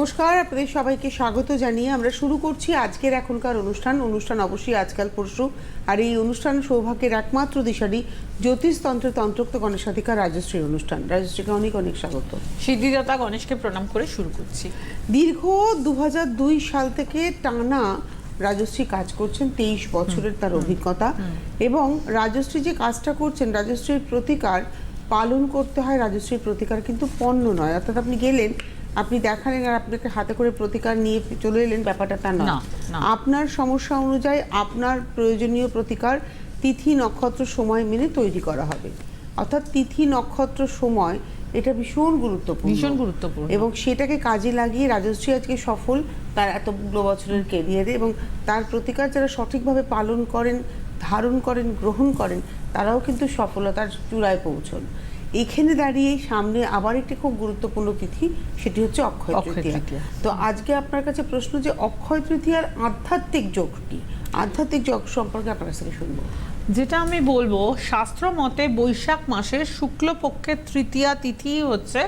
নমস্কার আপনাদের সবাইকে স্বাগত জানিয়ে আমরা শুরু করছি আজকের এখনকার অনুষ্ঠান। অনুষ্ঠান অবশ্যই আজকাল পরশু। আর এই অনুষ্ঠান সৌভাগ্যের একমাত্র দিশারি জ্যোতিষতন্ত্রের তন্ত্রোক্ত গণেশাধিকার রাজশ্রীর অনুষ্ঠান। রাজশ্রীকে অনেক অনেক স্বাগত। সিদ্ধিদাতা গণেশকে প্রণাম করে শুরু করছি। দীর্ঘ দু হাজার দুই সাল থেকে টানা রাজশ্রী কাজ করছেন তেইশ বছরের তার অভিজ্ঞতা। এবং রাজশ্রী যে কাজটা করছেন রাজশ্রীর প্রতিকার পালন করতে হয় রাজশ্রীর প্রতিকার কিন্তু পণ্য নয়। অর্থাৎ আপনি গেলেন আপনি দেখালেন আর আপনাকে হাতে করে প্রতিকার নিয়ে চলে এলেন ব্যাপারটা তা না, না। আপনার সমস্যা অনুযায়ী আপনার প্রয়োজনীয় প্রতিকার তিথি নক্ষত্র সময় মেনে তৈরি করা হবে অর্থাৎ তিথি নক্ষত্র সময় এটা ভীষণ গুরুত্বপূর্ণ ভীষণ গুরুত্বপূর্ণ। এবং সেটাকে কাজে লাগিয়ে রাজশ্রী আজকে সফল তার এতগুলো বছরের কেরিয়ারে এবং তার প্রতিকার যারা সঠিকভাবে পালন করেন ধারণ করেন গ্রহণ করেন তারাও কিন্তু সফলতার চূড়ায় পৌঁছন এখানে দাঁড়িয়ে সামনে আবার একটি খুব গুরুত্বপূর্ণ তিথি সেটি হচ্ছে অক্ষয় অক্ষয় তৃতীয়া। তো আজকে আপনার কাছে প্রশ্ন যে অক্ষয় তৃতীয়ার আধ্যাত্মিক যোগ কি? আধ্যাত্মিক যোগ সম্পর্কে আপনার কাছ থেকে শুনব। যেটা আমি বলব শাস্ত্র মতে বৈশাখ মাসের শুক্লপক্ষের তৃতীয়া তিথি হচ্ছে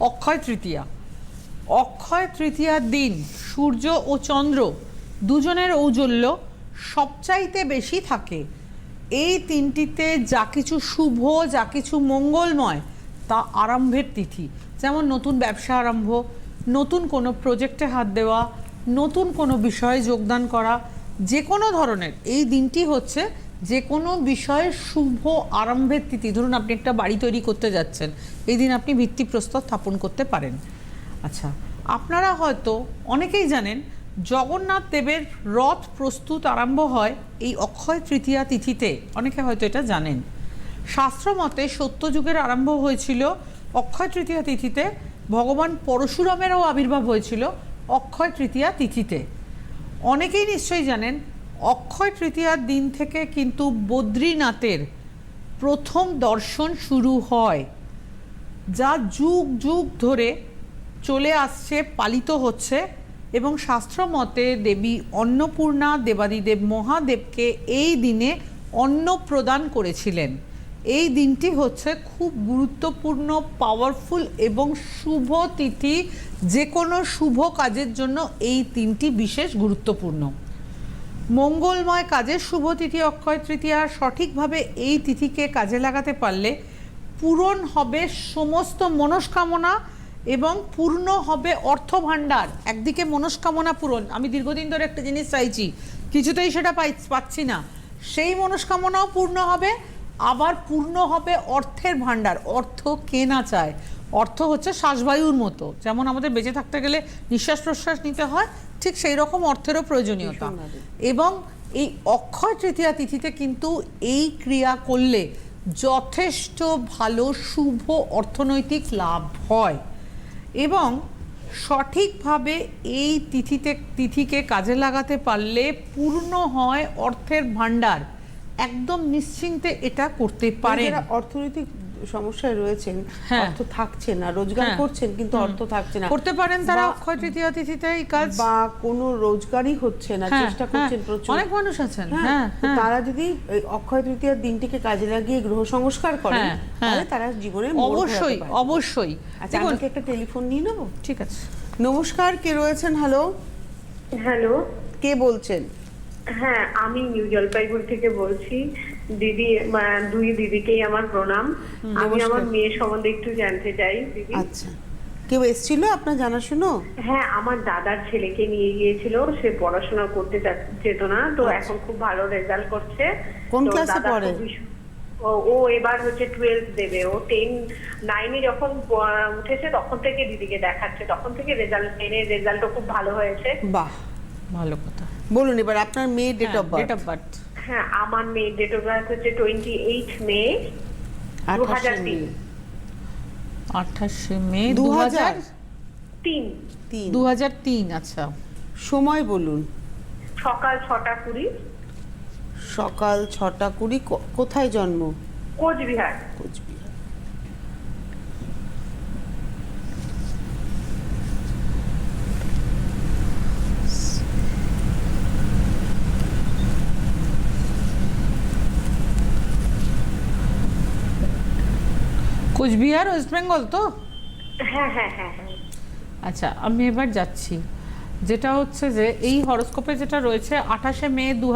অক্ষয় তৃতীয়া। অক্ষয় তৃতীয়ার দিন সূর্য ও চন্দ্র দুজনের ঔজ্জ্বল্য সবচাইতে বেশি থাকে। এই তিনটিতে যা কিছু শুভ, যা কিছু মঙ্গলময়, তা আরম্ভের তিথি। যেমন নতুন ব্যবসা আরম্ভ, নতুন কোনো প্রজেক্টে হাত দেওয়া, নতুন কোনো বিষয়ে যোগদান করা, যে কোনো ধরনের। এই দিনটি হচ্ছে যে কোনো বিষয়ে শুভ আরম্ভের তিথি। ধরুন আপনি একটা বাড়ি তৈরি করতে যাচ্ছেন। এই দিন আপনি ভিত্তিপ্রস্তর স্থাপন করতে পারেন। আচ্ছা আপনারা হয়তো অনেকেই জানেন জগন্নাথ দেবের রথ প্রস্তুত আরম্ভ হয় এই অক্ষয় তৃতীয়া তিথিতে। অনেকে হয়তো এটা জানেন। শাস্ত্র মতে সত্যযুগের আরম্ভ হয়েছিল অক্ষয় তৃতীয়া তিথিতে, ভগবান পরশুরামেরও আবির্ভাব হয়েছিল অক্ষয় তৃতীয়া তিথিতে। অনেকেই নিশ্চয়ই জানেন, অক্ষয় তৃতীয়ার দিন থেকে কিন্তু বদ্রীনাথের প্রথম দর্শন শুরু হয়, যা যুগ যুগ ধরে চলে আসছে, পালিত হচ্ছে। এবং শাস্ত্র মতে দেবী অন্নপূর্ণা দেবাদিদেব মহাদেবকে এই দিনে অন্ন প্রদান করেছিলেন। এই দিনটি হচ্ছে খুব গুরুত্বপূর্ণ পাওয়ারফুল এবং শুভ তিথি। যে কোনো শুভ কাজের জন্য এই তিনটি বিশেষ গুরুত্বপূর্ণ। মঙ্গলময় কাজের শুভ তিথি, অক্ষয় তৃতীয়া, সঠিকভাবে এই তিথিকে কাজে লাগাতে পারলে পূরণ হবে সমস্ত মনস্কামনা এবং পূর্ণ হবে অর্থ ভাণ্ডার একদিকে মনস্কামনা পূরণ। আমি দীর্ঘদিন ধরে একটা জিনিস চাইছি কিছুতেই সেটা পাই পাচ্ছি না। সেই মনস্কামনাও পূর্ণ হবে আবার পূর্ণ হবে অর্থের ভাণ্ডার। অর্থ কে না চায়? অর্থ হচ্ছে শ্বাসবায়ুর মতো। যেমন আমাদের বেঁচে থাকতে গেলে নিঃশ্বাস প্রশ্বাস নিতে হয় ঠিক সেই রকম অর্থেরও প্রয়োজনীয়তা। এবং এই অক্ষয় তৃতীয়া তিথিতে কিন্তু এই ক্রিয়া করলে যথেষ্ট ভালো শুভ অর্থনৈতিক লাভ হয়। এবং সঠিকভাবে এই তিথিতে তিথিকে কাজে লাগাতে পারলে পূর্ণ হয় অর্থের ভাণ্ডার। একদম নিশ্চিন্তে এটা করতে পারে যারা অর্থনৈতিক সমস্যায় রয়েছেন হ্যাঁ। অর্থ থাকছে না রোজগার হ্যাঁ। করছেন কিন্তু অর্থ থাকছে না। করতে পারেন তারা অক্ষয় তৃতীয়া তিথিতে এই কাজ। বা কোনো রোজগারই হচ্ছে না হ্যাঁ, চেষ্টা করছেন প্রচুর। অনেক মানুষ আছেন হ্যাঁ তারা যদি এই অক্ষয় তৃতীয়ার দিনটিকে কাজে লাগিয়ে গ্রহ সংস্কার করেন। তাহলে তারা জীবনে অবশ্যই অবশ্যই। আচ্ছা একটা টেলিফোন নিয়ে নেব? ঠিক আছে। নমস্কার কে রয়েছেন? হ্যালো। হ্যালো। কে বলছেন? হ্যাঁ আমি নিউ জলপাইগুড়ি থেকে বলছি। দিদি দুই দিদিকেই আমার প্রণাম। আমি আমার মেয়ে সম্বন্ধে একটু জানতে চাই দিদি। আচ্ছা। কেউ এসেছিল আপনার জানাশুনো? হ্যাঁ আমার দাদার ছেলেকে নিয়ে গিয়েছিল সে পড়াশোনা করতে যেত না তো এখন খুব ভালো রেজাল্ট করছে। আচ্ছা। কোন ক্লাসে পড়ে? ও ও এবার হচ্ছে টুয়েলভ দেবে। ও টেন নাইনে যখন উঠেছে তখন থেকে দিদিকে দেখাচ্ছে। তখন থেকে রেজাল্ট টেনের রেজাল্টও খুব ভালো হয়েছে। বাহ। ভালো কথা। বলুন এবার আপনার মেয়ে date of date of birth হ্যাঁ আমার মেয়ে ডেট অফ বার্থ হচ্ছে টোয়েন্টি এইট মে। দু হাজার তিন। আঠাশে মে দু হাজার তিন। তিন। দু হাজার তিন আচ্ছা। সময় বলুন। সকাল ছটা কুড়ি। সকাল ছটা কুড়ি ক- কোথায় জন্ম? কোচবিহার। কোচবিহার। কোচবিহার ওয়েস্ট বেঙ্গল তো? হ্যাঁ হ্যাঁ হ্যাঁ আচ্ছা আমি এবার যাচ্ছি। যেটা হচ্ছে যে এই হরস্কোপে যেটা রয়েছে আঠাশে মে দু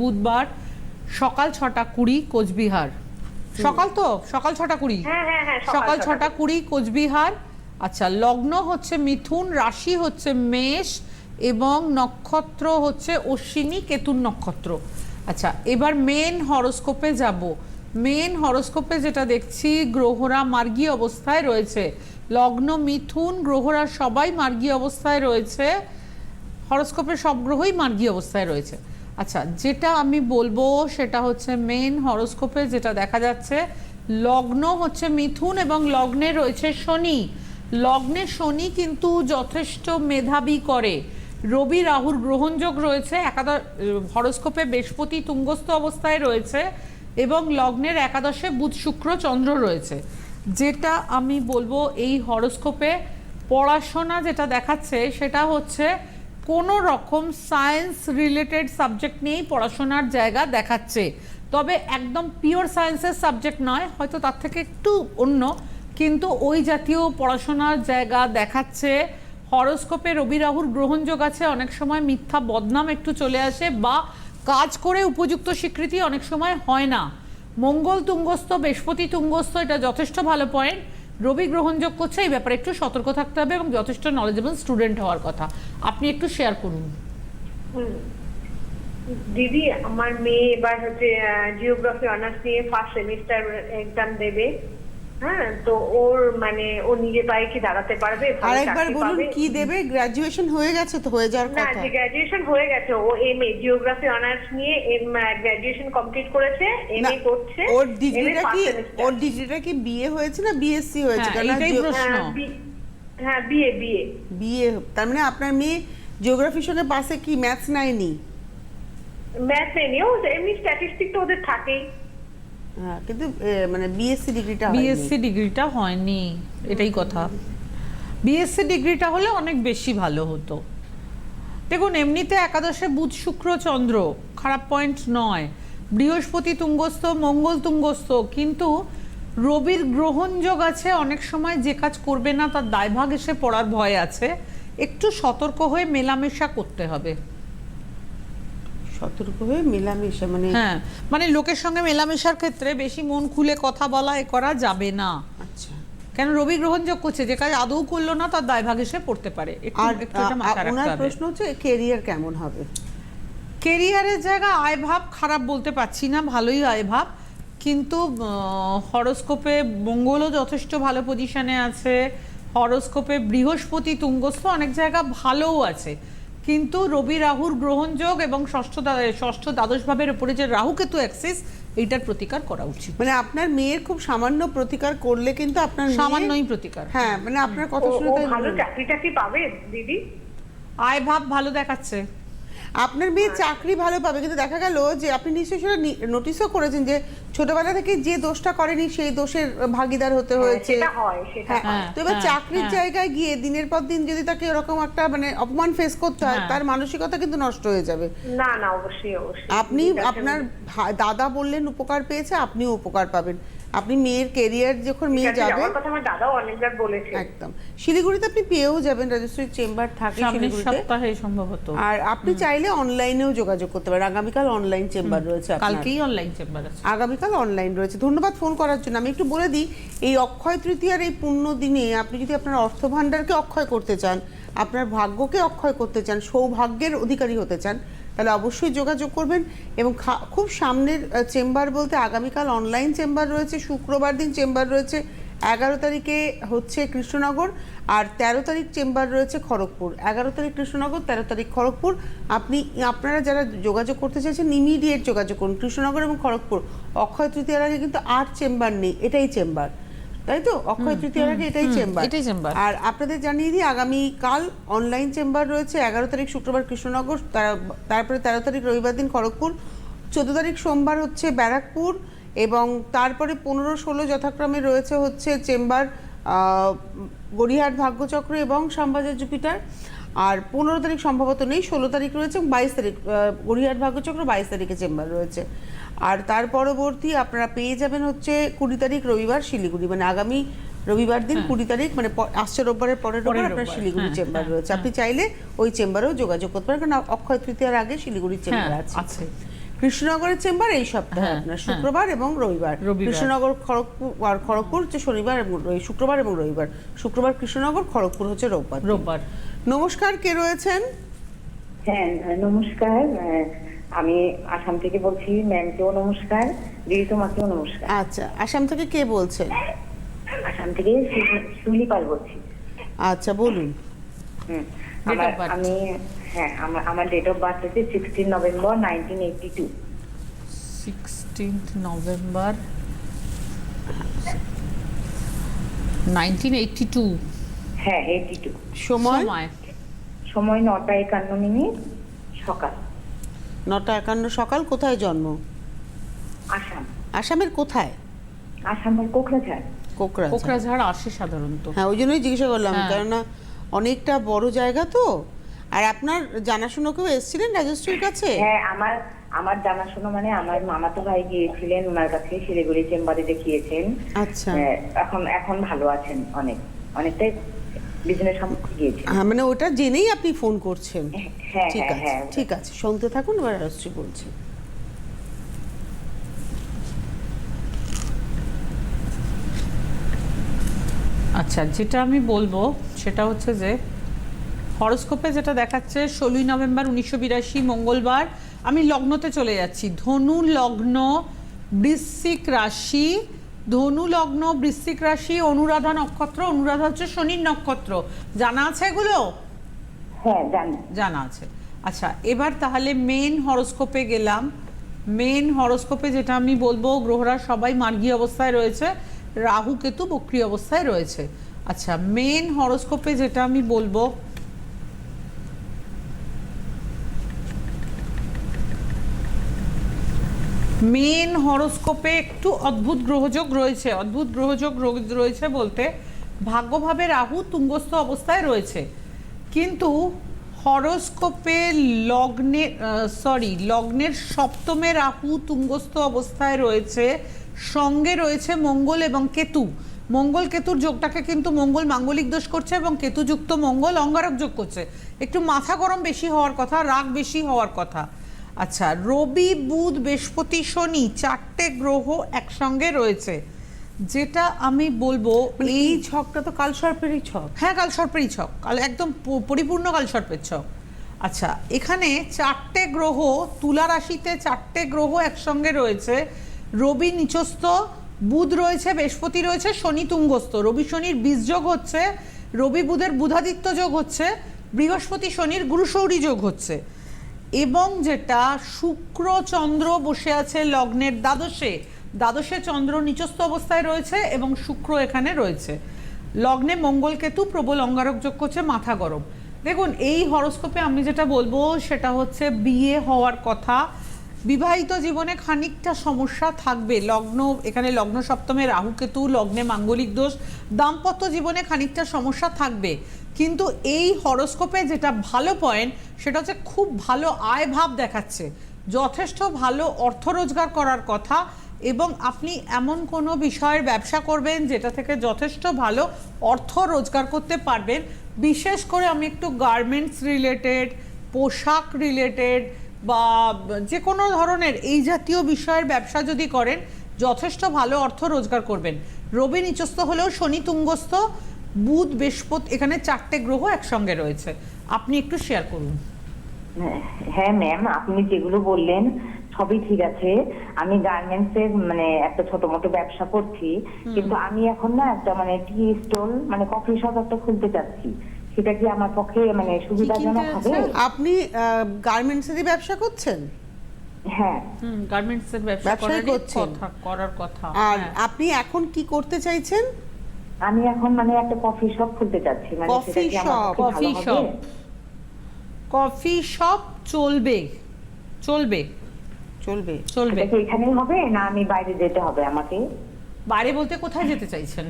বুধবার সকাল ছটা কুড়ি কোচবিহার। সকাল তো? সকাল ছটা কুড়ি? সকাল ছটা কুড়ি কোচবিহার। আচ্ছা লগ্ন হচ্ছে মিথুন রাশি হচ্ছে মেষ এবং নক্ষত্র হচ্ছে অশ্বিনী কেতুন নক্ষত্র। আচ্ছা এবার মেন হরোস্কোপে যাব। মেন হরোস্কোপে যেটা দেখছি, গ্রহরা মার্গী অবস্থায় রয়েছে। লগ্ন, মিথুন, গ্রহরা সবাই মার্গী অবস্থায় রয়েছে। হরোস্কোপের সব গ্রহই মার্গী অবস্থায় রয়েছে। আচ্ছা যেটা আমি বলব সেটা হচ্ছে মেন হরোস্কোপে যেটা দেখা যাচ্ছে, লগ্ন হচ্ছে মিথুন এবং লগ্নে রয়েছে শনি। লগ্নে শনি কিন্তু যথেষ্ট মেধাবী করে। রবি, রাহুর গ্রহণযোগ রয়েছে। একাদশ, হরোস্কোপে বৃহস্পতি তুঙ্গস্থ অবস্থায় রয়েছে। এবং লগ্নের একাদশে বুধ শুক্র চন্দ্র রয়েছে। যেটা আমি বলব এই হরোস্কোপে পড়াশোনা যেটা দেখাচ্ছে, সেটা হচ্ছে কোনো রকম সায়েন্স রিলেটেড সাবজেক্ট নিয়েই পড়াশোনার জায়গা দেখাচ্ছে। তবে একদম পিওর সায়েন্সের সাবজেক্ট নয়, হয়তো তার থেকে একটু অন্য, কিন্তু ওই জাতীয় পড়াশোনার জায়গা দেখাচ্ছে। হরোস্কোপে রবি রাহুর গ্রহণযোগ আছে, অনেক সময় মিথ্যা বদনাম একটু চলে আসে বা কাজ করে উপযুক্ত স্বীকৃতি অনেক সময় হয় না। মঙ্গল তুঙ্গস্থ, বৃহস্পতি তুঙ্গস্থ, এটা যথেষ্ট ভালো পয়েন্ট রবি গ্রহণযোগ করছে এই ব্যাপারে একটু সতর্ক থাকতে হবে এবং যথেষ্ট নলেজেবল স্টুডেন্ট হওয়ার কথা। আপনি একটু শেয়ার করুন। দিদি, আমার মেয়ে এবার হচ্ছে জিওগ্রাফি অনার্স নিয়ে ফার্স্ট সেমিস্টার এক্সাম দেবে। হ্যাঁ তো ওর মানে ও নিজে পায়ে কি দাঁড়াতে পারবে? আরেকবার বলুন কি দেবে? গ্রাজুয়েশন হয়ে গেছে তো হয়ে যাওয়ার কথা। যে গ্র্যাজুয়েশন হয়ে গেছে ও এম এ জিওগ্রাফি অনার্স নিয়ে গ্র্যাজুয়েশন কমপ্লিট করেছে এম না, এ করছে ওর ডিগ্রিটা কি। ওর ডিগ্রিটা কি বিএ হয়েছে না বিএসসি হয়েছে? হ্যাঁ, কেন এইটাই প্রশ্ন। হ্যাঁ, বি- বিএ বিএ বিএ তার মানে আপনার মেয়ে জিওগ্রাফির সঙ্গে পাশে কি ম্যাথস নেয়নি? ম্যাথ নেই ও এমনি স্ট্যাটিস্টিক তো ওদের থাকেই। হ্যাঁ কিন্তু মানে বিএসসি ডিগ্রিটা বিএসসি ডিগ্রিটা হয়নি। এটাই কথা। বিএসসি ডিগ্রিটা হলে অনেক বেশি ভালো হতো। দেখুন, এমনিতে একাদশে বুধ, শুক্র, চন্দ্র, খারাপ পয়েন্ট নয়। বৃহস্পতি তুঙ্গস্থ, মঙ্গল তুঙ্গস্থ, কিন্তু রবির গ্রহণযোগ আছে, অনেক সময় যে কাজ করবে না, তার দায়ভাগ এসে পড়ার ভয় আছে। একটু সতর্ক হয়ে মেলামেশা করতে হবে। সতর্ক হয়ে মেলামেশা মানে হ্যাঁ মানে লোকের সঙ্গে মেলামেশার ক্ষেত্রে বেশি মন খুলে কথা বলা এ করা যাবে না। আচ্ছা। কেন রবি গ্রহণযোগ করছে যে কাজ আদৌ করল না তার দায়ভাগ এসে পড়তে পারে। আর ওনার প্রশ্ন হচ্ছে কেরিয়ার কেমন হবে? কেরিয়ারের জায়গা আয় ভাব খারাপ বলতে পারছি না ভালোই আয় ভাব। কিন্তু হরোস্কোপে মঙ্গলও যথেষ্ট ভালো পজিশনে আছে। হরোস্কোপে বৃহস্পতি তুঙ্গস্থ অনেক জায়গা ভালোও আছে। কিন্তু রবি রাহুর গ্রহণযোগ এবং ষষ্ঠ ষষ্ঠ দ্বাদশ ভাবের উপরে যে রাহু কেতু অ্যাক্সিস এইটার প্রতিকার করা উচিত। মানে আপনার মেয়ের খুব সামান্য প্রতিকার করলে কিন্তু আপনার সামান্যই প্রতিকার। হ্যাঁ মানে আপনার কথা শুনে ভালো চাকরিটা কি চাকরি পাবে দিদি? আয় ভাব ভালো দেখাচ্ছে। আপনার মেয়ে চাকরি ভালো পাবে কিন্তু দেখা গেল যে আপনি নিশ্চয়ই সেটা নোটিশও করেছেন যে ছোটবেলা থেকে যে দোষটা করেনি সেই দোষের ভাগিদার হতে হয়েছে। হয় সেটা হ্যাঁ, হ্যাঁ, তো এবার হ্যাঁ, চাকরির হ্যাঁ। জায়গায় গিয়ে দিনের পর দিন যদি তাকে এরকম একটা মানে অপমান ফেস করতে হয় হ্যাঁ। তার মানসিকতা কিন্তু নষ্ট হয়ে যাবে। না না অবশ্যই অবশ্যই। আপনি আপনার দাদা বললেন উপকার পেয়েছে আপনিও উপকার পাবেন। আপনি মেয়ের কেরিয়ার যখন মেয়ে যাবে যাওয়ার কথা আমার দাদাও অনেকবার বলেছে। একদম। শিলিগুড়িতে আপনি পেয়েও যাবেন রাজশ্রীর চেম্বার থাকে শিলিগুড়িতে। সপ্তাহে সম্ভবত। আর আপনি চাইলে অনলাইনেও যোগাযোগ করতে পারেন। আগামীকাল অনলাইন চেম্বার রয়েছে আপনার। কালকেই অনলাইন চেম্বার আছে। আগামীকাল অনলাইন রয়েছে। ধন্যবাদ ফোন করার জন্য। আমি একটু বলে দিই এই অক্ষয় তৃতীয়ার এই পূর্ণ দিনে আপনি যদি আপনার অর্থ ভাণ্ডারকে অক্ষয় করতে চান আপনার ভাগ্যকে অক্ষয় করতে চান সৌভাগ্যের অধিকারী হতে চান তাহলে অবশ্যই যোগাযোগ করবেন এবং খুব সামনের চেম্বার বলতে আগামীকাল অনলাইন চেম্বার রয়েছে, শুক্রবার দিন চেম্বার রয়েছে, এগারো তারিখে হচ্ছে কৃষ্ণনগর আর তেরো তারিখ চেম্বার রয়েছে খড়গপুর। এগারো তারিখ কৃষ্ণনগর, তেরো তারিখ খড়গপুর। আপনি, আপনারা যারা যোগাযোগ করতে চাইছেন ইমিডিয়েট যোগাযোগ করুন। কৃষ্ণনগর এবং খড়গপুর, অক্ষয় তৃতীয়ার আগে কিন্তু আর চেম্বার নেই, এটাই চেম্বার। তাই তো? অক্ষয় তৃতীয়ার আগে এটাই চেম্বার। এটাই চেম্বার। আর আপনাদের জানিয়ে দিই আগামীকাল অনলাইন চেম্বার রয়েছে এগারো তারিখ শুক্রবার কৃষ্ণনগর তারপরে তেরো তারিখ রবিবার দিন খড়গপুর চোদ্দ তারিখ সোমবার হচ্ছে ব্যারাকপুর এবং তারপরে পনেরো ষোলো যথাক্রমে রয়েছে হচ্ছে চেম্বার আহ, গড়িয়াহাট ভাগ্যচক্র এবং শ্যামবাজার জুপিটার। আর পনেরো তারিখ সম্ভবত নেই ষোলো তারিখ রয়েছে এবং বাইশ তারিখ গড়িয়াহাট ভাগ্যচক্র বাইশ তারিখে চেম্বার রয়েছে। আর তার পরবর্তী আপনারা পেয়ে যাবেন হচ্ছে কুড়ি তারিখ রবিবার শিলিগুড়ি মানে আগামী রবিবার দিন হ্যাঁ। কুড়ি তারিখ মানে আসছে রোববারের পরের রোববার আপনার শিলিগুড়ি হ্যাঁ, চেম্বার হ্যাঁ, রয়েছে। আপনি চাইলে ওই চেম্বারেও যোগাযোগ করতে পারেন কারণ অক্ষয় তৃতীয়ার আগে শিলিগুড়ি চেম্বার আছে। কৃষ্ণনগরের চেম্বার এই সপ্তাহে আপনার। শুক্রবার এবং রবিবার। রবিবার। কৃষ্ণনগর খড়গপুর আর খড়গপুর হচ্ছে শনিবার এবং শুক্রবার এবং রবিবার। শুক্রবার কৃষ্ণনগর খড়গপুর হচ্ছে রোববার রোববার। নমস্কার কে রয়েছেন? হ্যাঁ নমস্কার। আমি আসাম থেকে বলছি ম্যামকেও নমস্কার দিদি তোমাকেও নমস্কার। আচ্ছা আসাম থেকে কে বলছেন আসাম থেকে শুলি পাল বলছি। আচ্ছা বলুন। হুম। আমার আমি হ্যাঁ আমার আমার ডেট অফ বার্থ হচ্ছে sixteen November nineteen eighty two sixteenth November nineteen eighty two হ্যাঁ এইটটি টু সময়? সময়? সময় নটা একান্ন মিনিট সকাল। নটা একান্ন সকাল কোথায় জন্ম? আসাম। আসামের কোথায়? আসামের কোকরাঝাড়। কোকরাঝাড়। কোকরাঝাড় আসে সাধারণত। হ্যাঁ ওই জন্যই জিজ্ঞাসা করলাম হ্যাঁ। কেননা অনেকটা বড় জায়গা তো। আর আপনার জানাশোনা কেউ এসেছিলেন রাজশ্রীর কাছে? হ্যাঁ আমার আমার জানাশোনা মানে আমার মামাতো ভাই গিয়েছিলেন ওনার কাছে শিলিগুড়ি চেম্বারে দেখিয়েছেন। আচ্ছা। হ্যাঁ, এখন এখন ভালো আছেন অনেক। অনেকটাই বিজনেস সম্পর্কে গিয়েছেন হ্যাঁ মানে ওটা জেনেই আপনি ফোন করছেন। হ্যাঁ ঠিক হ্যাঁ আছে হ্যাঁ। ঠিক আছে। শুনতে থাকুন এবার রাজশ্রী বলছি। আচ্ছা যেটা আমি বলব সেটা হচ্ছে যে হরস্কোপে যেটা দেখাচ্ছে ষোলোই নভেম্বর উনিশশো বিরাশি মঙ্গলবার আমি লগ্নতে চলে যাচ্ছি। ধনু লগ্ন বৃশ্চিক রাশি ধনু লগ্ন বৃশ্চিক রাশি অনুরাধা নক্ষত্র অনুরাধা হচ্ছে শনির নক্ষত্র। জানা আছে এগুলো? হ্যাঁ জানা। আছে। আচ্ছা এবার তাহলে মেন হরোস্কোপে গেলাম। মেন হরোস্কোপে যেটা আমি বলব গ্রহরা সবাই মার্গী অবস্থায় রয়েছে রাহু কেতু বক্রি অবস্থায় রয়েছে। আচ্ছা মেন হরোস্কোপে যেটা আমি বলব মেন হরোস্কোপে একটু অদ্ভুত গ্রহযোগ রয়েছে। অদ্ভুত গ্রহযোগ রয়েছে বলতে ভাগ্যভাবে রাহু তুঙ্গস্থ অবস্থায় রয়েছে। কিন্তু হরোস্কোপে লগ্নে সরি লগ্নের সপ্তমে রাহু তুঙ্গস্থ অবস্থায় রয়েছে। সঙ্গে রয়েছে মঙ্গল এবং কেতু। মঙ্গল কেতুর যোগটাকে কিন্তু মঙ্গল মাঙ্গলিক দোষ করছে এবং কেতুযুক্ত মঙ্গল অঙ্গারক যোগ করছে। একটু মাথা গরম বেশি হওয়ার কথা, রাগ বেশি হওয়ার কথা। আচ্ছা রবি বুধ বৃহস্পতি শনি চারটে গ্রহ একসঙ্গে রয়েছে। যেটা আমি বলব মানে এই ছকটা তো কাল সর্পেরই ছক। হ্যাঁ কাল সর্পেরই ছক। কাল একদম পরিপূর্ণ কাল সর্পের ছক। আচ্ছা এখানে চারটে গ্রহ তুলা রাশিতে চারটে গ্রহ একসঙ্গে রয়েছে। রবি নিচস্থ বুধ রয়েছে বৃহস্পতি রয়েছে শনি তুঙ্গস্থ। রবি শনির বীজযোগ হচ্ছে রবি বুধের বুধাদিত্য যোগ হচ্ছে বৃহস্পতি শনির গুরুশৌরী যোগ হচ্ছে। এবং যেটা শুক্র চন্দ্র বসে আছে লগ্নের দ্বাদশে। দ্বাদশে চন্দ্র নিচস্থ অবস্থায় রয়েছে এবং শুক্র এখানে রয়েছে। লগ্নে মঙ্গল কেতু, প্রবল অঙ্গারক যোগ করছে, মাথা গরম। দেখুন, এই হরস্কোপে আমি যেটা বলব, সেটা হচ্ছে বিয়ে হওয়ার কথা। বিবাহিত জীবনে খানিকটা সমস্যা থাকবে। লগ্ন, এখানে লগ্ন সপ্তমে রাহু কেতু, লগ্নে মাঙ্গলিক দোষ, দাম্পত্য জীবনে খানিকটা সমস্যা থাকবে। কিন্তু এই হরস্কোপে যেটা ভালো পয়েন্ট সেটা হচ্ছে খুব ভালো আয় ভাব দেখাচ্ছে। যথেষ্ট ভালো অর্থ রোজগার করার কথা এবং আপনি এমন কোনো বিষয়ের ব্যবসা করবেন যেটা থেকে যথেষ্ট ভালো অর্থ রোজগার করতে পারবেন। বিশেষ করে আমি একটু গার্মেন্টস রিলেটেড পোশাক রিলেটেড বা যে কোনো ধরনের এই জাতীয় বিষয়ের ব্যবসা যদি করেন যথেষ্ট ভালো অর্থ রোজগার করবেন। রবি নিচস্থ হলেও শনি তুঙ্গস্থ বুধ বৃহস্পতি এখানে চারটে গ্রহ একসঙ্গে রয়েছে। আপনি একটু শেয়ার করুন। হ্যাঁ ম্যাম আপনি যেগুলো বললেন সবই ঠিক আছে। আমি গার্মেন্টস এর মানে একটা ছোট মোটো ব্যবসা করছি। কিন্তু আমি এখন না একটা মানে টি স্টল মানে কফি শপ একটা খুলতে চাচ্ছি। সেটা কি আমার পক্ষে মানে সুবিধাজনক হবে? আপনি গার্মেন্টসেরই ব্যবসা করছেন? হ্যাঁ। গার্মেন্টসের ব্যবসা করছেন। করার কথা আর হ্যাঁ। আপনি এখন কি করতে চাইছেন? আমি এখন মানে একটা কফি শপ খুলতে চাচ্ছি মানে সেটা Coffee কি আমার shop, পক্ষে coffee ভালো shop। হবে কফি শপ চলবে। চলবে। চলবে। চলবে এখানেই হবে না আমি বাইরে যেতে হবে আমাকে? বাইরে বলতে কোথায় যেতে চাইছেন?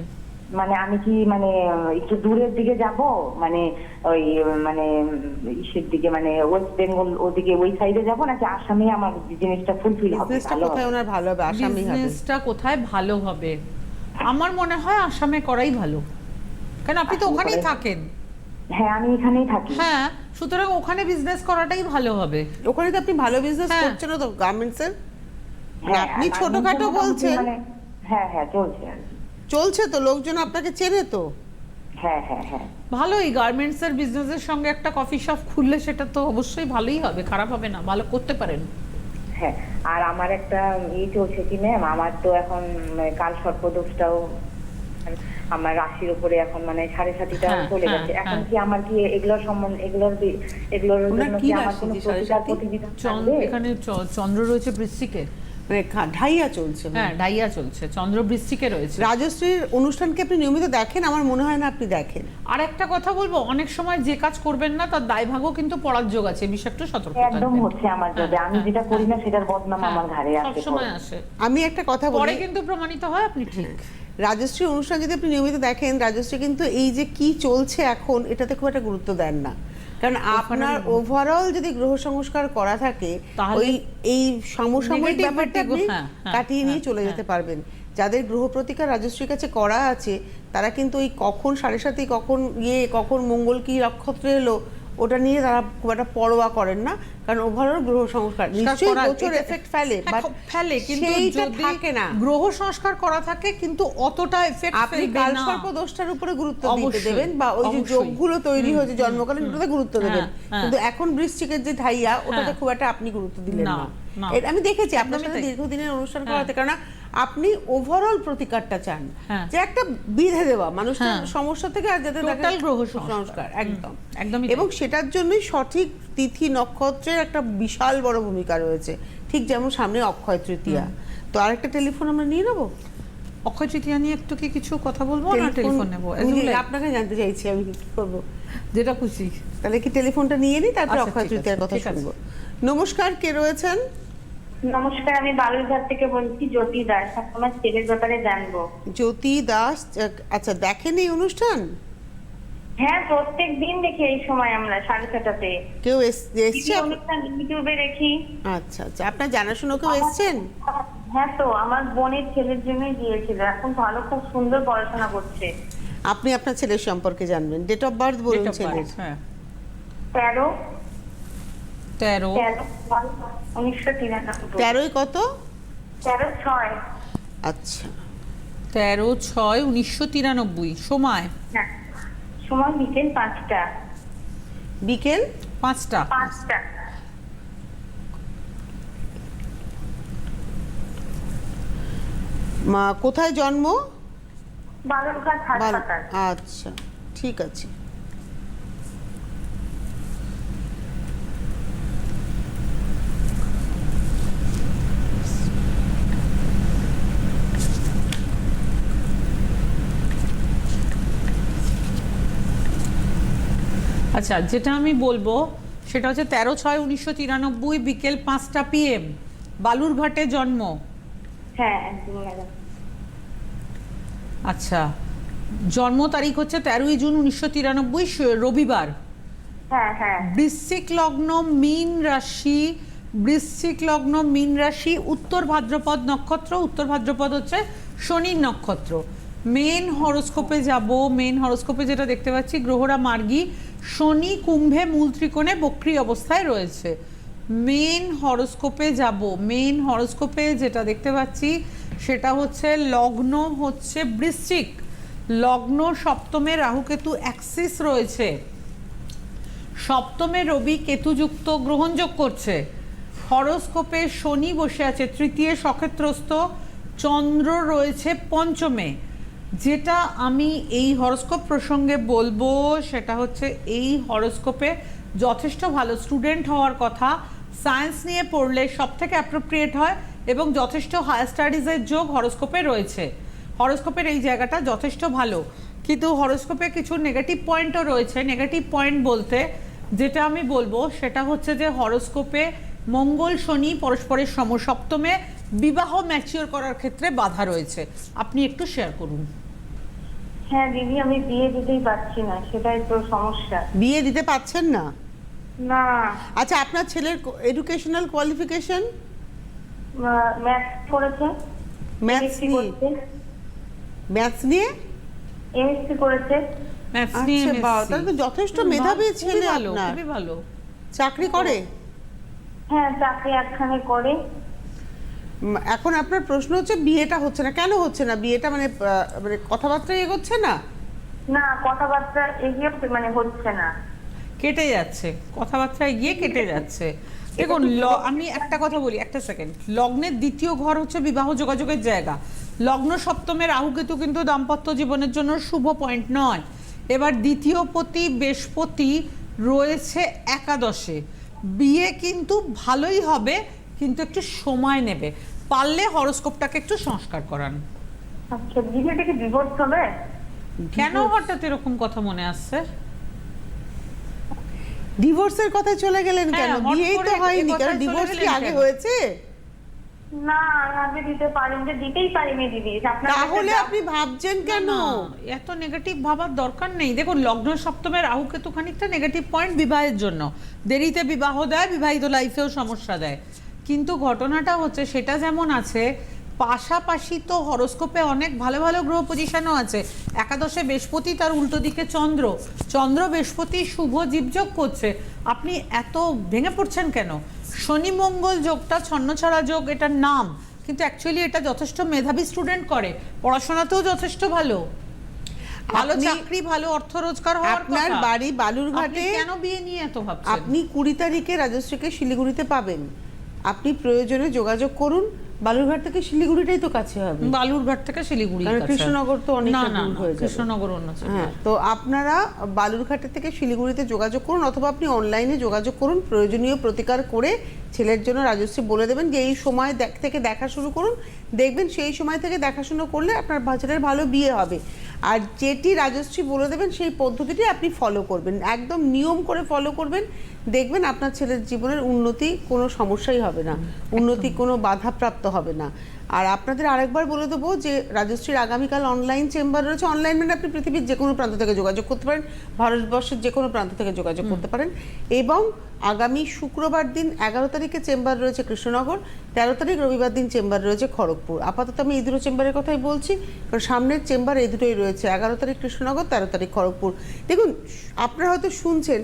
মানে আমি কি মানে একটু দূরের দিকে যাব? মানে ওই মানে ইসের দিকে মানে ওয়েস্ট বেঙ্গল ওদিকে ওই সাইডে যাব? নাকি আসামে আমার জিনিসটা ফুলফিল হবে? ভালো কোথায় ওনার ভালো হবে? আসামি হবে। বিজনেসটা কোথায় ভালো হবে? আমার মনে হয় আসামে করাই ভালো। কারণ আপনি তো ওখানেই থাকেন। হ্যাঁ আমি এখানেই থাকি। হ্যাঁ সুতরাং ওখানে বিজনেস করাটাই ভালো হবে। ওখানে তো আপনি ভালো বিজনেস হ্যাঁ। করছেন তো গার্মেন্টসের হ্যাঁ, আপনি ছোটখাটো বলছেন। মানে- হ্যাঁ হ্যাঁ চলছে আর কি। চলছে তো লোকজন আপনাকে চেনে তো? হ্যাঁ হ্যাঁ হ্যাঁ। ভালোই গার্মেন্টসের বিজনেসের সঙ্গে একটা কফি শপ খুললে সেটা তো অবশ্যই ভালোই হবে খারাপ হবে না ভালো করতে পারেন। হ্যাঁ আর আমার একটা ই চলছে কি ম্যাম আমার তো এখন মানে কাল সর্পদোষটাও আমার রাশির উপরে এখন মানে সাড়ে সাতিটা হ্যাঁ, চলে হ্যাঁ, গেছে। এখন হ্যাঁ। কি আমার কি এগুলোর সম্বন্ধে এগুলোর এগুলোর জন্য কি আমার কোনো প্রতিকার প্রতিবিধান চন্দ্র এখানে চ- চন্দ্র রয়েছে বৃশ্চিকে। মানে খা- ঢাইয়া চলছে হ্যাঁ ডাইয়া চলছে চন্দ্র বৃশ্চিকে রয়েছে। রাজশ্রীর অনুষ্ঠানকে আপনি নিয়মিত দেখেন? আমার মনে হয় না আপনি দেখেন। আর একটা কথা বলব অনেক সময় যে কাজ করবেন না তার দায়ভাগও কিন্তু পড়ার যোগ আছে বিষয়ে একটু সতর্ক একদম হচ্ছে আমার যদি হ্যাঁ, আমি হ্যাঁ, যেটা করি না হ্যাঁ। সেটার বদনাম আমার ঘাড়ে আসে সময় আসে। আমি একটা কথা পরে কিন্তু প্রমাণিত হয় আপনি ঠিক। রাজশ্রী অনুষ্ঠান যদি আপনি নিয়মিত দেখেন রাজশ্রী কিন্তু এই যে কি চলছে এখন এটাতে খুব একটা গুরুত্ব দেন না। কারণ আপনার ওভারঅল যদি গ্রহ সংস্কার করা থাকে ওই এই সমসাময়িক ব্যাপারটা আপনি হ্যাঁ, হ্যাঁ, কাটিয়ে নিয়ে হ্যাঁ, চলে যেতে পারবেন। যাদের গ্রহ প্রতিকার রাজশ্রীর কাছে করা আছে তারা কিন্তু ওই কখন সাড়ে সাথে কখন ইয়ে কখন মঙ্গল কি নক্ষত্র এলো ওটা নিয়ে তারা খুব একটা পরোয়া করেন না। কারণ ওভারঅল গ্রহ সংস্কার নিশ্চয়ই গোচর এফেক্ট ফেলে হ্যাঁ, ফেলে কিন্তু যদি থাকে না। গ্রহ সংস্কার করা থাকে কিন্তু অতটা এফেক্ট আপনি কাল সর্প দোষটার উপরে গুরুত্ব দিতে দেবেন বা ওই যে যোগগুলো তৈরি হয়েছে জন্মকালীন ওটাতে গুরুত্ব দেবেন। হ্যাঁ, হ্যাঁ। কিন্তু এখন বৃশ্চিকের যে ধাইয়া ওটাতে হ্যাঁ। খুব একটা আপনি গুরুত্ব দিলেন না, আমি দেখেছি আপনার সাথে দীর্ঘদিনের অনুষ্ঠান হ্যাঁ। করাতে কারণ আপনি ওভারঅল প্রতিকারটা চান। হ্যাঁ। যে একটা বিধে দেওয়া মানুষের হ্যাঁ। সমস্যা থেকে আর যাতে Total গ্রহ সংস্কার। একদম। তাই। এবং সেটার জন্যই সঠিক তিথি নক্ষত্রের একটা বিশাল বড় ভূমিকা রয়েছে। ঠিক যেমন সামনে অক্ষয় তৃতীয়া। তো আরেকটা টেলিফোন আমরা নিয়ে নেব? অক্ষয় তৃতীয়া নিয়ে একটু কি কিছু কথা বলব না? টেলিফোন নেব। আপনাকে জানতে চাইছি আমি কি করব? যেটা খুশি। তাহলে কি টেলিফোনটা নিয়ে নিই তারপর আচ্ছা, অক্ষয় তৃতীয়ার কথা শুনব। নমস্কার কে রয়েছেন? নমস্কার আমি বালুরঘাট থেকে বলছি জ্যোতি দাস। আমার ছেলের ব্যাপারে জানব। জ্যোতি দাস আচ্ছা দেখেন এই অনুষ্ঠান? হ্যাঁ প্রত্যেক দিন দেখি এই সময় আমরা সাড়ে ছটাতে। কেউ এস- এসছে অনুষ্ঠান ইউটিউবে দেখি। আচ্ছা আচ্ছা আপনার জানাশোনা কেউ এসছেন? হ্যাঁ তো আমার বোনের ছেলের জন্যই দিয়েছিল। এখন ভালো খুব সুন্দর পড়াশোনা করছে। আপনি আপনার ছেলের সম্পর্কে জানবেন। ডেট অফ বার্থ বলুন ছেলের। হ্যাঁ। তেরো। তেরো। তেরোই কত? তেরো ছয়। আচ্ছা। তেরো ছয় উনিশশো তিরানব্বই। সময়? হ্যাঁ। সময় বিকেল পাঁচটা। বিকেল? পাঁচটা। পাঁচটা। মা কোথায় জন্ম? বালুরঘাট হাসপাতাল। আচ্ছা ঠিক আছে। আচ্ছা যেটা আমি বলব সেটা হচ্ছে তেরো ছয় উনিশশো তিরানব্বই বিকেল পাঁচটা পিএম বালুরঘাটে জন্ম। হ্যাঁ একদম ম্যাডাম। আচ্ছা জন্ম তারিখ হচ্ছে তেরোই জুন উনিশশো তিরানব্বই রবিবার। হ্যাঁ হ্যাঁ। বৃশ্চিক লগ্ন মীন রাশি বৃশ্চিক লগ্ন মীন রাশি উত্তর ভাদ্রপদ নক্ষত্র উত্তর ভাদ্রপদ হচ্ছে শনির নক্ষত্র। মেন হরোস্কোপে যাব মেন হরোস্কোপে যেটা দেখতে পাচ্ছি গ্রহরা মার্গী শনি কুম্ভে মূল ত্রিকোণে বক্রি অবস্থায় রয়েছে। মেন হরোস্কোপে যাব মেন হরোস্কোপে যেটা দেখতে পাচ্ছি সেটা হচ্ছে লগ্ন হচ্ছে বৃশ্চিক। লগ্ন সপ্তমে রাহুকেতু অ্যাক্সিস রয়েছে। সপ্তমে রবি কেতুযুক্ত গ্রহণযোগ করছে। হরস্কোপে শনি বসে আছে, তৃতীয় সক্ষেত্রস্থ চন্দ্র রয়েছে পঞ্চমে। যেটা আমি এই হরস্কোপ প্রসঙ্গে বলব, সেটা হচ্ছে এই হরস্কোপে যথেষ্ট ভালো স্টুডেন্ট হওয়ার কথা। সায়েন্স নিয়ে পড়লে সব থেকে অ্যাপ্রোপ্রিয়েট হয় এবং যথেষ্ট হায়ার স্টাডিজের যোগ হরোস্কোপে রয়েছে। হরোস্কোপের এই জায়গাটা যথেষ্ট ভালো। কিন্তু হরোস্কোপে কিছু নেগেটিভ পয়েন্টও রয়েছে। নেগেটিভ পয়েন্ট বলতে যেটা আমি বলব সেটা হচ্ছে যে হরোস্কোপে মঙ্গল শনি পরস্পরের সমসপ্তমে বিবাহ ম্যাচিওর করার ক্ষেত্রে বাধা রয়েছে। আপনি একটু শেয়ার করুন। হ্যাঁ দিদি আমি বিয়ে দিতেই পারছি না সেটাই তো সমস্যা। বিয়ে দিতে পাচ্ছেন না? না। আচ্ছা আপনার ছেলের এডুকেশনাল কোয়ালিফিকেশন ম্যাথ করেছে ম্যাথস নিয়ে? ম্যাথস নিয়ে? এমএসসি করেছে ম্যাথস নিয়ে আচ্ছা বাহ তাহলে তো যথেষ্ট মেধাবী ছেলে ভালো আপনার। খুবই ভালো। চাকরি করে? হ্যাঁ চাকরি একখানে করে। এখন আপনার প্রশ্ন হচ্ছে বিয়েটা হচ্ছে না। কেন হচ্ছে না? বিয়েটা মানে আহ, মানে কথাবার্তা এগোচ্ছে না? না কথাবার্তা এগিয়ে মানে হচ্ছে না। কেটে যাচ্ছে। কথাবার্তা গিয়ে কেটে যাচ্ছে। দেখুন ল- আমি একটা কথা বলি একটা সেকেন্ড লগ্নের দ্বিতীয় ঘর হচ্ছে বিবাহ যোগাযোগের জায়গা। লগ্ন সপ্তমের রাহুকেতু কিন্তু দাম্পত্য জীবনের জন্য শুভ পয়েন্ট নয়। এবার দ্বিতীয় পতি বৃহস্পতি রয়েছে একাদশে। বিয়ে কিন্তু ভালোই হবে কিন্তু একটু সময় নেবে। পারলে হরস্কোপটাকে একটু সংস্কার করান। আচ্ছা বিয়েটা কি ডিভোর্স হবে? কেন হঠাৎ এরকম কথা মনে আসছে? ডিভোর্সের কথায় চলে গেলেন হ্যাঁ, কেন? বিয়েই তো হয়নি কারণ ডিভোর্স কি আগে হয়েছে? না আগে দিতে পারেন যে দিতেই পারিনি দিদি তাহলে আপনি ভাবছেন কেন? এত নেগেটিভ ভাবার দরকার নেই। দেখুন লগ্ন সপ্তমে রাহু কেতু খানিকটা নেগেটিভ পয়েন্ট বিবাহের জন্য। দেরিতে বিবাহ দেয় বিবাহিত লাইফেও সমস্যা দেয়। কিন্তু ঘটনাটা হচ্ছে সেটা যেমন আছে পাশাপাশি তো হরোস্কোপে অনেক ভালো ভালো গ্রহ পজিশনও আছে। একাদশে বৃহস্পতি তার উল্টো দিকে চন্দ্র। চন্দ্র বৃহস্পতি শুভ জীবযোগ করছে। আপনি এত ভেঙে পড়ছেন কেন? শনি মঙ্গল যোগটা ছন্নছাড়া যোগ এটার নাম। কিন্তু অ্যাকচুয়ালি এটা যথেষ্ট মেধাবী স্টুডেন্ট করে। পড়াশোনাতেও যথেষ্ট ভালো। ভালো চাকরি ভালো অর্থ রোজগার হওয়ার আপনার। বাড়ি বালুরঘাটে কেন বিয়ে নিয়ে এত ভাবছেন? আপনি কুড়ি তারিখে রাজশ্রীকে শিলিগুড়িতে পাবেন। আপনি প্রয়োজনে যোগাযোগ করুন। বালুরঘাট থেকে শিলিগুড়িটাই তো কাছে হবে। বালুরঘাট থেকে শিলিগুড়ি কারণ কৃষ্ণনগর তো না দূর হয়ে যায় কৃষ্ণনগর অন্য। হ্যাঁ তো আপনারা বালুরঘাটের থেকে শিলিগুড়িতে যোগাযোগ করুন অথবা আপনি অনলাইনে যোগাযোগ করুন প্রয়োজনীয় প্রতিকার করে ছেলের জন্য রাজশ্রী বলে দেবেন যে এই সময় দেখ থেকে দেখা শুরু করুন। দেখবেন সেই সময় থেকে দেখাশুনো করলে আপনার বাচ্চাটার ভালো বিয়ে হবে। আর যেটি রাজশ্রী বলে দেবেন সেই পদ্ধতিটি আপনি ফলো করবেন। একদম নিয়ম করে ফলো করবেন। দেখবেন আপনার ছেলের জীবনের উন্নতি কোনো সমস্যাই হবে না। উন্নতি কোনো বাধাপ্রাপ্ত হবে না। আর আপনাদের আরেকবার বলে দেবো যে রাজশ্রীর আগামীকাল অনলাইন চেম্বার রয়েছে। অনলাইন মানে আপনি পৃথিবীর যে কোনো প্রান্ত থেকে যোগাযোগ করতে পারেন, ভারতবর্ষের যে কোনো প্রান্ত থেকে যোগাযোগ করতে পারেন। এবং আগামী শুক্রবার দিন এগারো তারিখে চেম্বার রয়েছে কৃষ্ণনগর, তেরো তারিখ রবিবার দিন চেম্বার রয়েছে খড়গপুর। আপাতত আমি এই দুটো চেম্বারের কথাই বলছি, কারণ সামনের চেম্বার এই দুটোই রয়েছে। এগারো তারিখ কৃষ্ণনগর, তেরো তারিখ খড়গপুর। দেখুন, আপনারা হয়তো শুনছেন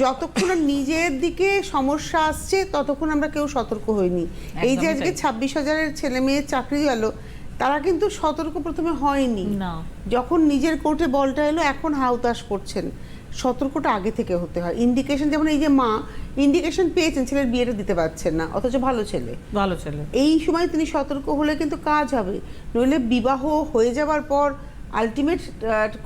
যতক্ষণ নিজের দিকে সমস্যা আসছে ততক্ষণ আমরা কেউ সতর্ক হইনি। এই যে আজকে ছাব্বিশ হাজারের ছেলে মেয়ের চাকরি গেল তারা কিন্তু সতর্ক প্রথমে হয়নি। যখন নিজের কোর্টে বলটা এলো এখন হাউতাস করছেন। সতর্কটা আগে থেকে হতে হয়। ইন্ডিকেশন যেমন এই যে মা ইন্ডিকেশন পেয়েছেন ছেলের বিয়েটা দিতে পারছেন না অথচ ভালো ছেলে। ভালো ছেলে। এই সময় তিনি সতর্ক হলে কিন্তু কাজ হবে। নইলে বিবাহ হয়ে যাওয়ার পর আলটিমেট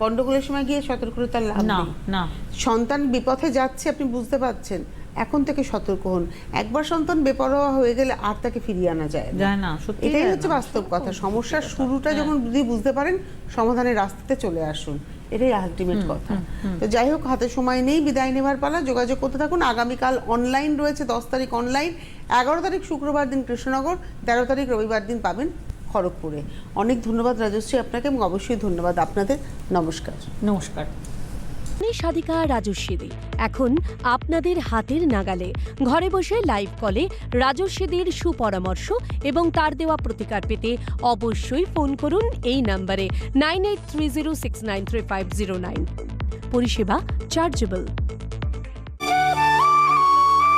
গন্ডগোলের সময় গিয়ে সতর্কতার লাভ না না। সন্তান বিপথে যাচ্ছে আপনি বুঝতে পারছেন। এখন থেকে সতর্ক হন। একবার সন্তান বেপরোয়া হয়ে গেলে আর তাকে ফিরিয়ে আনা যায় না। এটাই হচ্ছে বাস্তব কথা। সমস্যার শুরুটা যখন যদি বুঝতে পারেন সমাধানের রাস্তাতে চলে আসুন। এটাই আলটিমেট কথা। তো যাই হোক হাতে সময় নেই বিদায় নেবার পালা। যোগাযোগ করতে থাকুন। আগামীকাল অনলাইন রয়েছে দশ তারিখ অনলাইন এগারো তারিখ শুক্রবার দিন কৃষ্ণনগর তেরো তারিখ রবিবার দিন পাবেন খড়গপুরে। অনেক ধন্যবাদ রাজশ্রী আপনাকে এবং অবশ্যই ধন্যবাদ আপনাদের। নমস্কার। নমস্কার। আমি সাধিকা রাজস্বী দে এখন আপনাদের হাতের নাগালে ঘরে বসে লাইভ কলে রাজস্বীদের সুপরামর্শ এবং তার দেওয়া প্রতিকার পেতে অবশ্যই ফোন করুন এই নাম্বারে nine eight three zero six nine three five zero nine পরিষেবা চার্জেবল